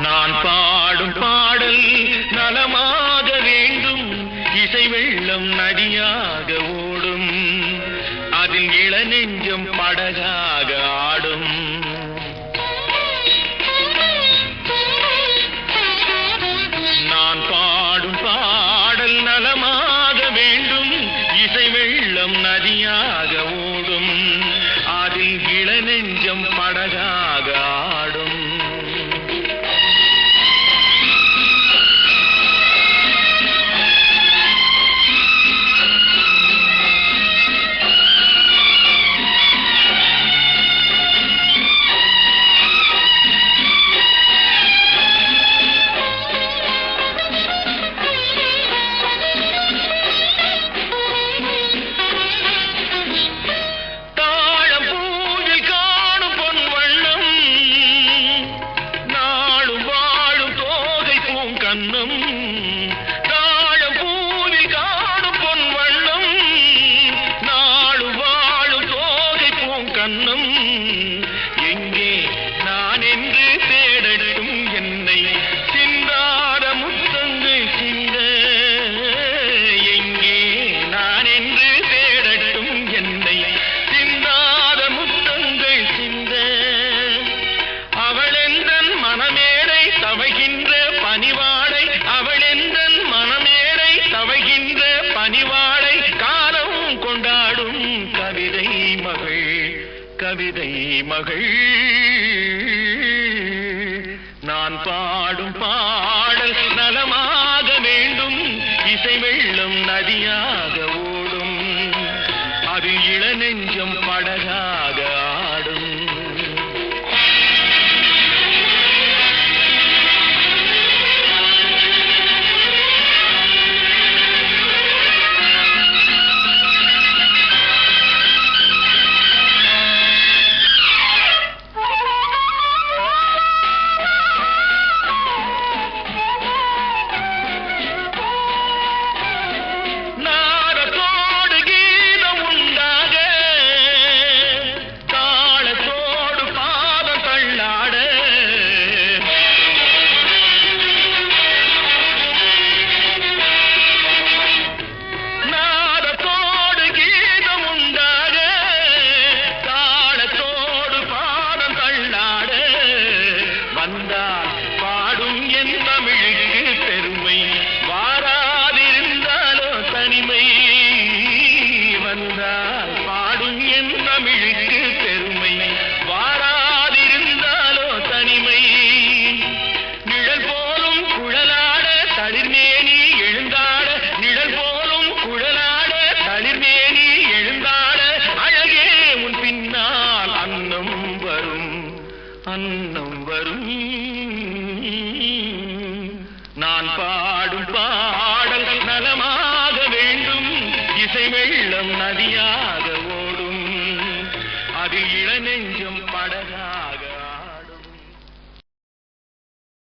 நான் பாடும் பாடல் நலமாக வேண்டும். இசை வெள்ளம் நதியாக ஓடும். அதில் இளநெஞ்சம் படகாக ஆடும். நான் பாடும் பாடல் நலமாக வேண்டும். இசை வெள்ளம் நதியாக ஓடும். அதில் இளநெஞ்சம் படகாக பூங்கண்ணம் எங்கே நான் என்று தேடட்டும் என்னை. கவிதை மகள். நான் பாடும் பாடல் நலமாக வேண்டும். இசை வெள்ளம் நதியாக ஓடும். அது இளநெஞ்சம் படகாக வந்தால் பாடும் என் தமிழுக்கு பெருமை. வாராதிருந்தாலோ தனிமை வந்தார் அன்னம் வரும். நான் பாடும் பாடல் நலமாக வேண்டும். இசை வெள்ளம் நதியாக ஓடும். அது இளநெஞ்சம் படகா